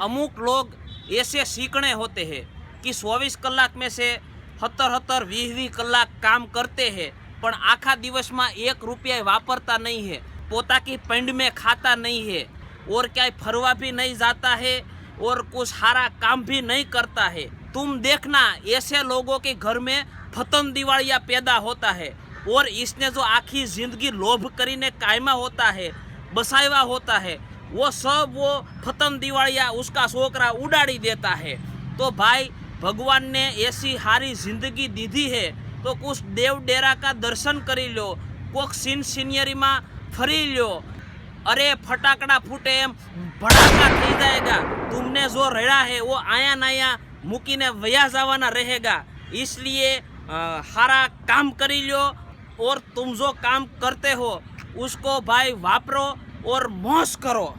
अमुक लोग ऐसे सीखने होते हैं कि चौबीस कलाक में से हतर हतर वीह वी कलाक काम करते हैं पर आखा दिवस में एक रुपया वापरता नहीं है पोता की पेंड में खाता नहीं है, और क्या फरवा भी नहीं जाता है, और कुछ हारा काम भी नहीं करता है। तुम देखना, ऐसे लोगों के घर में फतन दिवालिया पैदा होता है, और इसने जो आखिरी ज़िंदगी लोभ करीने कायमा होता है बसाया होता है वो सब वो फतन दिवालिया उसका छोकरा उड़ाड़ी देता है तो भाई भगवान ने ऐसी हारी जिंदगी दीधी है તો કુછ દેવ ડેરા કા દર્શન કરી લો કોક સીન સિનિયરીમાં ફરી લ્યો અરે ફટાકડા ફૂટે એમ ભડાકા થઈ જાયગા तुमने जो रड़ा है वो आया नाया મૂકીને વયા જવાના रहेगा इसलिए अ, सारा काम કરી લ્યો और तुम जो काम करते हो उसको भाई वापरो ઓર મોસ કરો.